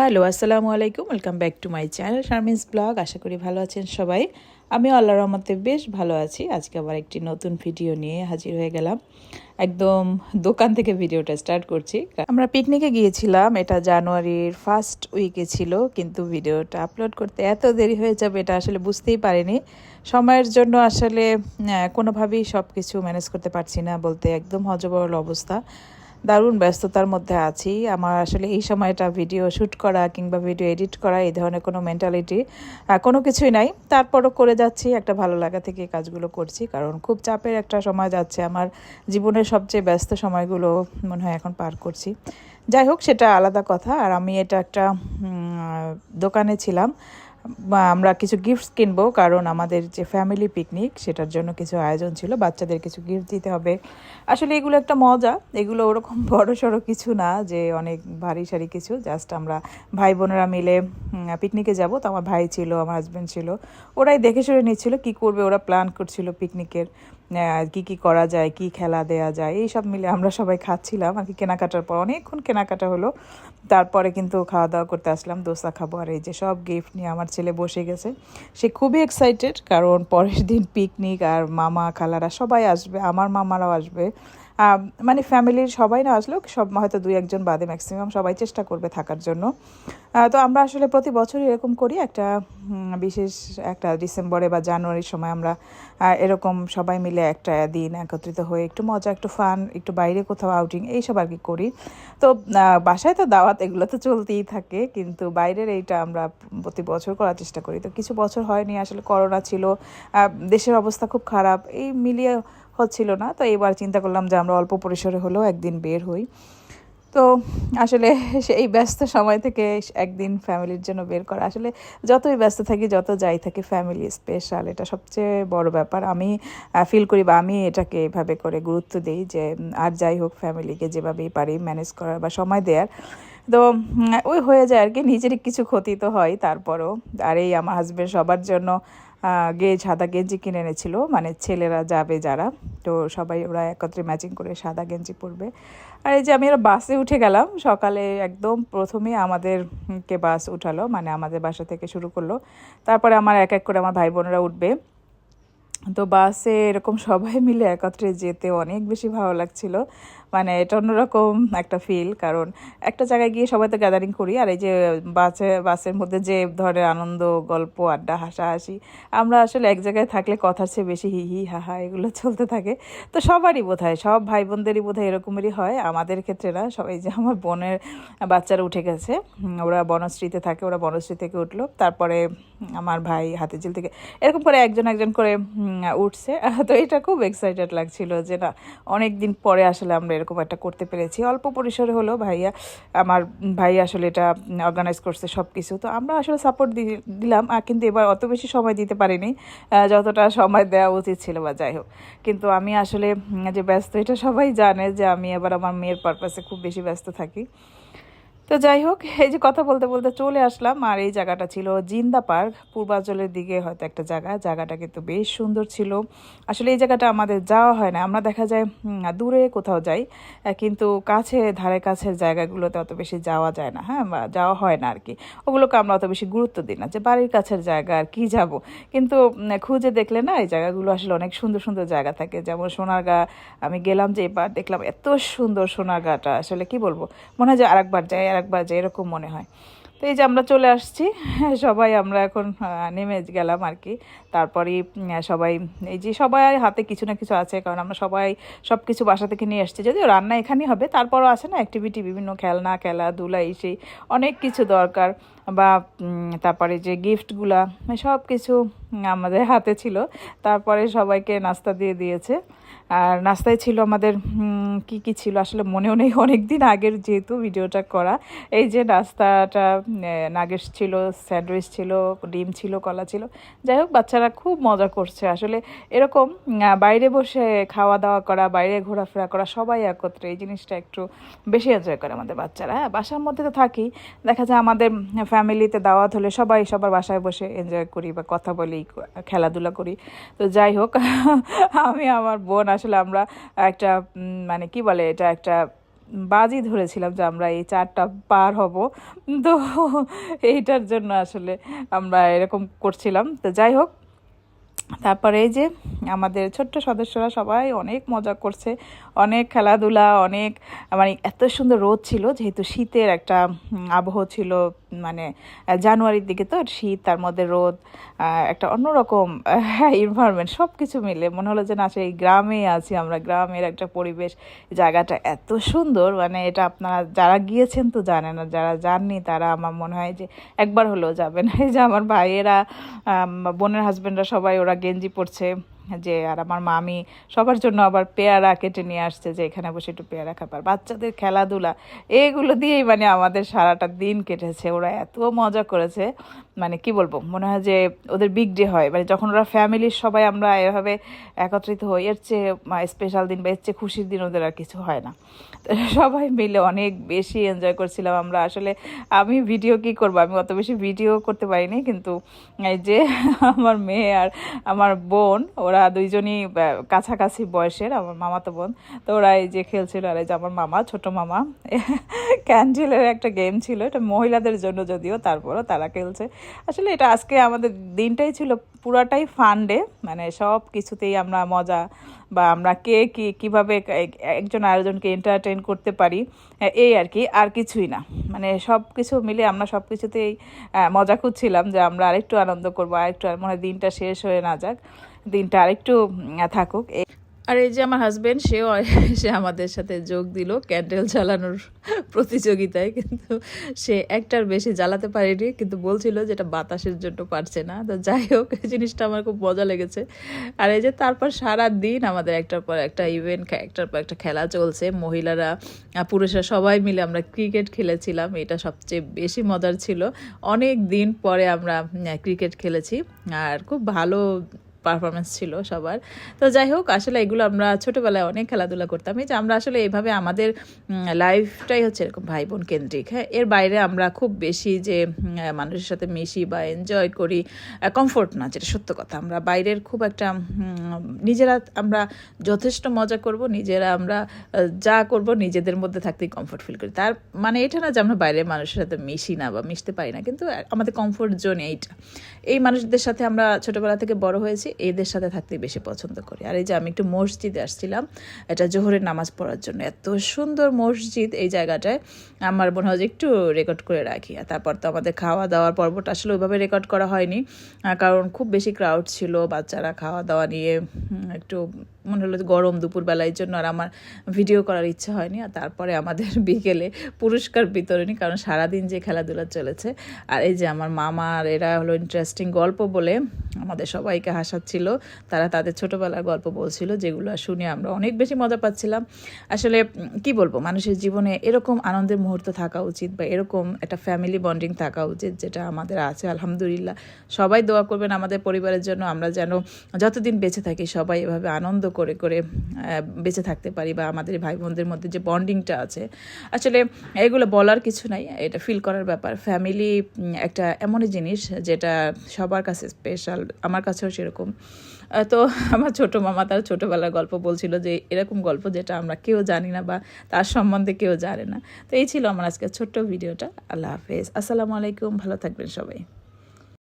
Hello আসসালামু আলাইকুম। Welcome back to my channel Sharmin's blog আশা করি ভালো আছেন সবাই। আমি আল্লাহর রহমতে বেশ ভালো আছি। আজকে আবার একটি নতুন ভিডিও নিয়ে হাজির হয়ে গেলাম। একদম দোকান থেকে ভিডিওটা স্টার্ট করছি। আমরা পিকনিকে গিয়েছিলাম। এটা জানুয়ারির ফার্স্ট উইকে ছিল, কিন্তু ভিডিওটা আপলোড করতে এত দেরি হয়ে যাবে, এটা আসলে বুঝতেই পারিনি। সময়ের জন্য আসলে কোনোভাবেই সব কিছু ম্যানেজ করতে পারছি না বলতে একদম হজবরল অবস্থা। দারুণ ব্যস্ততার মধ্যে আছি। আমার আসলে এই সময়টা ভিডিও শ্যুট করা কিংবা ভিডিও এডিট করা, এই ধরনের কোনো মেন্টালিটি কোনো কিছুই নাই। তারপরও করে যাচ্ছি, একটা ভালো লাগা থেকে কাজগুলো করছি, কারণ খুব চাপের একটা সময় যাচ্ছে। আমার জীবনের সবচেয়ে ব্যস্ত সময়গুলো মনে হয় এখন পার করছি। যাই হোক, সেটা আলাদা কথা। আর আমি এটা একটা দোকানে ছিলাম। আমরা কিছু গিফটস কিনবো, কারণ আমাদের যে ফ্যামিলি পিকনিক সেটার জন্য কিছু আয়োজন ছিল, বাচ্চাদের কিছু গিফট দিতে হবে। আসলে এগুলো একটা মজা, এগুলো ওরকম বড় সড়ো কিছু না যে অনেক ভারী সারি কিছু। জাস্ট আমরা ভাই বোনেরা মিলে পিকনিকে যাব। তো আমার ভাই ছিল, আমার হাজব্যান্ড ছিল। ওরাই দেখে শুনে নিচ্ছিল কি করবে, ওরা প্ল্যান করছিল পিকনিকের কি কি করা যায়, কি খেলা দেয়া যায় এই সব মিলে আমরা সবাই খাচ্ছিলাম। আর কি কেনাকাটার পর, অনেকক্ষণ কেনাকাটা হলো। তারপরে কিন্তু খাওয়া দাওয়া করতে আসলাম, দোসা খাব, আর এই যে সব গিফট নিয়ে আমার ছেলে বসে গেছে। সে খুবই এক্সাইটেড কারণ পরের দিন পিকনিক আর মামা, খালারা সবাই আসবে, আমার মামারাও আসবে। মানে ফ্যামিলির সবাই না আসলেও সব হয়তো দুই একজন বাদে ম্যাক্সিমাম সবাই চেষ্টা করবে থাকার জন্য। তো আমরা আসলে প্রতি বছর এরকম করি একটা বিশেষ একটা ডিসেম্বরে বা জানুয়ারির সময় আমরা এরকম সবাই মিলে একটা দিন একত্রিত হয়ে একটু মজা, একটু ফান, একটু বাইরে কোথাও আউটিং এইসব আর কি করি। তো বাসায় তো দাওয়াত এগুলো তো চলতেই থাকে, কিন্তু বাইরের এইটা আমরা প্রতি বছর করার চেষ্টা করি। তো কিছু বছর হয়নি, আসলে করোনা ছিল দেশের অবস্থা খুব খারাপ, এই মিলিয়ে হচ্ছিল না। তো এবার চিন্তা করলাম যে আমরা অল্প পরিসরে হলেও একদিন বের হই। তো আসলে সেই ব্যস্ত সময় থেকে একদিন ফ্যামিলির জন্য বের করা। আসলে যতই ব্যস্ত থাকি, যত যাই থাকি, ফ্যামিলি স্পেশাল, এটা সবচেয়ে বড় ব্যাপার। আমি ফিল করি বা আমি এটাকে এভাবে করে গুরুত্ব দিই যে আর যাই হোক ফ্যামিলিকে যেভাবেই পারি ম্যানেজ করার বা সময় দেওয়ার তো ওই হয়ে যায় আর কি। নিজেরই কিছু ক্ষতি তো হয়, তারপরও। আর এই আমার হাজব্যান্ড সবার জন্য গেজ সাদা গেঞ্জি কিনে এনেছিল। মানে ছেলেরা যাবে যারা। তো সবাই ওরা একত্রে ম্যাচিং করে সাদা গেঞ্জি পরবে। আর এই যে আমি এরা বাসে উঠে গেলাম। সকালে একদম প্রথমে আমাদেরকে বাস উঠালো। মানে আমাদের বাসা থেকে শুরু করল। তারপরে আমার এক এক করে আমার ভাই বোনেরা উঠবে। তো বাসে এরকম সবাই মিলে একত্রে যেতে অনেক বেশি ভালো লাগছিল। মানে এটা অন্যরকম একটা ফিল কারণ একটা জায়গায় গিয়ে সবাই তো গ্যাদারিং করি, আর এই যে বাসে, বাসের মধ্যে যে ধরনের আনন্দ, গল্প, আড্ডা, হাসাহাসি, আমরা আসলে এক জায়গায় থাকলে কথার চেয়ে বেশি হি হি হা হা এগুলো চলতে থাকে। তো সবারই বোধ হয়, সব ভাই বোনদেরই বোধ হয় এরকমই হয়, আমাদের ক্ষেত্রে না সবাই যে আমার বোনের বাচ্চারা উঠে গেছে ওরা বনশ্রীতে থাকে, ওরা বনশ্রী থেকে উঠল, তারপরে আমার ভাই হাতে হাতিঝিল থেকে, এরকম করে একজন একজন করে উঠছে। তো এটা খুব এক্সাইটেড লাগছিল যে না অনেক দিন পরে আসলে আমরা এরকম একটা করতে পেরেছি। অল্প পরিসরে হলো ভাইয়া, আমার ভাই আসলে এটা অর্গানাইজ করছে সব কিছু তো আমরা আসলে সাপোর্ট দিলাম কিন্তু এবার অত বেশি সময় দিতে পারিনি। যতটা সময় দেওয়া উচিত ছিল বা যাই হোক। কিন্তু আমি আসলে যে ব্যস্ত, এটা সবাই জানে যে আমি এবার আমার মেয়ের পারপাসে খুব বেশি ব্যস্ত থাকি। তো যাই হোক, এই যে কথা বলতে বলতে চলে আসলাম, আর এই জায়গাটা ছিল জিন্দা পার্ক। পূর্বাঞ্চলের দিকে হয়তো একটা জায়গা, জায়গাটা কিন্তু বেশ সুন্দর ছিল। আসলে এই জায়গাটা আমাদের যাওয়া হয় না, আমরা দেখা যায় দূরে কোথাও যাই কিন্তু কাছে, ধারে কাছের জায়গাগুলোতে অত বেশি যাওয়া যায় না হ্যাঁ বা যাওয়া হয় না আর কি ওগুলোকে আমরা অত বেশি গুরুত্ব দিই না যে বাড়ির কাছের জায়গা আর কি যাব। কিন্তু খুঁজে দেখলে না এই জায়গাগুলো আসলে অনেক সুন্দর সুন্দর জায়গা থাকে। যেমন সোনারগা, আমি গেলাম যে এবার দেখলাম এত সুন্দর সোনারগাঁটা, আসলে কি বলব? মনে হয় যে আরেকবার যাই আরেকবার বাজে, এরকম মনে হয়। তো এই যে আমরা চলে আসছি, সবাই আমরা এখন নেমে গেলাম আর কি। তারপরে সবাই, এই যে সবাই হাতে কিছু না কিছু আছে, কারণ আমরা সবাই সব কিছু বাসা থেকে নিয়ে আসছি। যদিও রান্না এখানেই হবে, তারপরও আছে না অ্যাক্টিভিটি বিভিন্ন খেলনা, খেলাধুলা, এই সেই অনেক কিছু দরকার। বা তারপরে যে গিফটগুলা সব কিছু আমাদের হাতে ছিল। তারপরে সবাইকে নাস্তা দিয়ে দিয়েছে। আর নাস্তায় ছিল আমাদের কি কি ছিল আসলে মনেও নেই অনেক দিন আগের যেহেতু ভিডিওটা করা। এই যে নাস্তাটা নাগেশ ছিল, স্যান্ডউইচ ছিল, ডিম ছিল, কলা ছিল। যাই হোক, বাচ্চারা খুব মজা করছে। আসলে এরকম বাইরে বসে খাওয়া দাওয়া করা, বাইরে ঘোরাফেরা করা, সবাই একত্রে এই জিনিসটা একটু বেশি এনজয় করে আমাদের বাচ্চারা। হ্যাঁ বাসার মধ্যে তো থাকি। দেখা যায় আমাদের ফ্যামিলিতে দাওয়াত হলে সবাই সবার বাসায় বসে এনজয় করি বা কথা বলি, খেলাধুলা করি। তো যাই হোক, আমি আমার বোন আসলে আমরা একটা মানে কি বলে এটা, একটা বাজি ধরেছিলাম যে আমরা এই চারটা পার হব। তো এইটার জন্য আসলে আমরা এরকম করছিলাম। তো যাই হোক তারপরে এই যে আমাদের ছোট্ট সদস্যরা সবাই অনেক মজা করছে, অনেক খেলাধুলা, অনেক মানে এত সুন্দর রোদ ছিল, যেহেতু শীতের একটা আবহ ছিল মানে জানুয়ারির দিকে তো শীত, তার মধ্যে রোদ একটা অন্যরকম এনভায়রনমেন্ট সব কিছু মিলে মনে হলো যে না, সেই গ্রামে আছি আমরা, গ্রামের একটা পরিবেশ, জায়গাটা এত সুন্দর মানে এটা আপনারা যারা গিয়েছেন তো জানেন, আর যারা যাননি তারা আমার মনে হয় যে একবার হলেও যাবেন। এই যে আমার ভাইয়েরা বোনের হাজব্যান্ডরা সবাই ওরা গেঞ্জি পরছে, যে আর আমার মামি সবার জন্য আবার পেয়ারা কেটে নিয়ে আসছে যে এখানে বসে একটু পেয়ারা খাবার বাচ্চাদের খেলাধুলা, এগুলো দিয়েই মানে আমাদের সারাটা দিন কেটেছে। ওরা এত মজা করেছে। মানে কি বলব, মনে হয় যে ওদের বিগ ডে হয়। মানে যখন ওরা ফ্যামিলির সবাই আমরা এভাবে একত্রিত হই, এর চেয়ে স্পেশাল দিন বা এর চেয়ে খুশির দিন ওদের আর কিছু হয় না। সবাই মিলে অনেক বেশি এনজয় করছিলাম আমরা। আসলে আমি ভিডিও কি করব? আমি অত বেশি ভিডিও করতে পারিনি, কিন্তু এই যে আমার মেয়ে আর আমার বোন, ওরা দুইজনই কাছাকাছি বয়সের, আমার মামাতো বোন। তো ওরা এই যে খেলছিল আর এই যে আমার মামা, ছোট মামা। ক্যান্ডেলের একটা গেম ছিল, এটা মহিলাদের জন্য যদিও, তারপরও তারা খেলছে। আসলে এটা আজকে আমাদের দিনটাই ছিল পুরাটাই ফান ডে মানে সব কিছুতেই আমরা মজা বা আমরা কে কি, কীভাবে এক- একজন আরেকজনকে এন্টারটেন করতে পারি এই আর কি, আর কিছুই না। মানে সব কিছু মিলে আমরা সব কিছুতেই মজা করছিলাম যে আমরা আরেকটু আনন্দ করব, আরেকটু আর- মনে দিনটা শেষ হয়ে না যাক, দিনটা আরেকটু থাকুক। আর এই যে আমার হাজবেন্ড সেও সে আমাদের সাথে যোগ দিল ক্যান্ডেল জ্বালানোর প্রতিযোগিতায়, কিন্তু সে একটার বেশি জ্বালাতে পারেনি, কিন্তু বলছিল যে এটা বাতাসের জন্য পারছে না। তো যাই হোক, এই জিনিসটা আমার খুব মজা লেগেছে। আর এই যে তারপর সারা দিন আমাদের একটার পর একটা ইভেন্ট একটার পর একটা খেলা চলছে। মহিলারা পুরুষরা সবাই মিলে আমরা ক্রিকেট খেলেছিলাম, এটা সবচেয়ে বেশি মজার ছিল। অনেক দিন পরে আমরা ক্রিকেট খেলেছি। আর খুব ভালো পারফরমেন্স ছিল সবার। তো যাই হোক, আসলে এগুলো আমরা ছোটোবেলায় অনেক খেলাধুলা করতাম। এই যে আমরা আসলে এইভাবে আমাদের লাইফটাই হচ্ছে এরকম ভাই বোন কেন্দ্রিক হ্যাঁ? এর বাইরে আমরা খুব বেশি যে মানুষের সাথে মিশি বা এনজয় করি কমফোর্ট না, যেটা সত্য কথা। আমরা বাইরের খুব একটা নিজেরা আমরা যথেষ্ট মজা করব, নিজেরা আমরা যা করব নিজেদের মধ্যে থাকতেই কমফোর্ট ফিল করি। তার মানে এটা না যে আমরা বাইরের মানুষের সাথে মিশি না বা মিশতে পারি না, কিন্তু আমাদের কমফোর্ট জোন এইটা। এই মানুষদের সাথে আমরা ছোটোবেলা থেকে বড় হয়েছি এদের সাথে থাকতে বেশি পছন্দ করি। আর এই যে আমি একটু মসজিদে আসছিলাম, এটা জোহরের নামাজ পড়ার জন্য। এত সুন্দর মসজিদ এই জায়গাটায়, আমার মনে হয় যে একটু রেকর্ড করে রাখি। আর তারপর তো আমাদের খাওয়া দাওয়ার পর্বটা আসলে ওইভাবে রেকর্ড করা হয়নি। কারণ খুব বেশি ক্রাউড ছিল বাচ্চারা খাওয়া দাওয়া নিয়ে একটু মনে হলো গরম দুপুরবেলার জন্য আর আমার ভিডিও করার ইচ্ছা হয়নি। আর তারপরে আমাদের বিকেলে পুরস্কার বিতরণী, কারণ সারাদিন যে খেলাধুলা চলেছে। আর এই যে আমার মামা আর এরা হলো ইন্টারেস্টিং গল্প বলে আমাদের সবাইকে হাসাচ্ছিল তারা তাদের ছোটোবেলার গল্প বলছিল, যেগুলো শুনে আমরা অনেক বেশি মজা পাচ্ছিলাম। আসলে কি বলব, মানুষের জীবনে এরকম আনন্দের মুহূর্ত থাকা উচিত বা এরকম একটা ফ্যামিলি বন্ডিং থাকা উচিত, যেটা আমাদের আছে, আলহামদুলিল্লাহ। সবাই দোয়া করবেন আমাদের পরিবারের জন্য, আমরা যেন যতদিন বেঁচে থাকি, সবাই এভাবে আনন্দ করে করে বেঁচে থাকতে পারি বা আমাদের ভাই বোনদের মধ্যে যে বন্ডিংটা আছে। আসলে, এগুলো বলার কিছু নাই, এটা ফিল করার ব্যাপার। ফ্যামিলি একটা এমনই জিনিস, যেটা সবার কাছে স্পেশাল আমার কাছেও সেরকম। তো আমার ছোট মামা তার ছোটোবেলার গল্প বলছিল যে এরকম গল্প যেটা আমরা কেউ জানি না বা তার সম্বন্ধে কেউ জানে না। তো এই ছিল আমার আজকের ছোট্ট ভিডিওটা। আল্লাহ হাফেজ। আসসালামু আলাইকুম। ভালো থাকবেন সবাই।